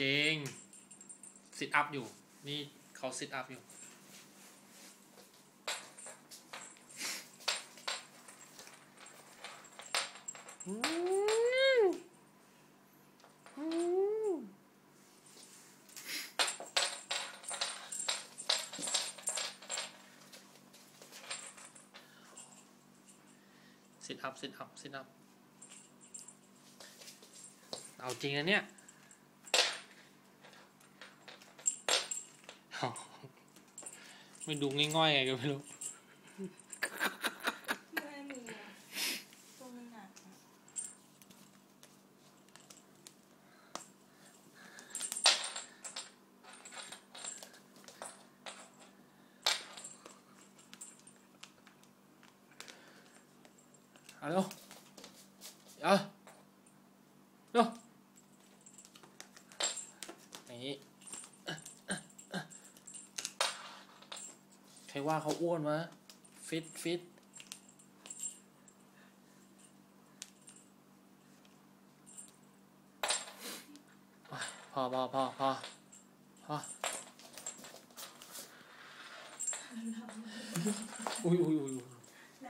จริงซิทอัพอยู่ นี่เขาซิทอัพอยู่ ซิทอัพซิทอัพซิทอัพ เอาจริงนะเนี่ย อ้าว ไม่ดูง่อยๆไงก็ไม่รู้ไม่มีอะตัวมันหนักอะเอาเร็วเอาเร็วอย่างนี้ ใครว่าเขาอ้วนวะ ฟิตฟิตพอพอพอพอพออุ้ยอุ้ยอุ้ยอุ้ย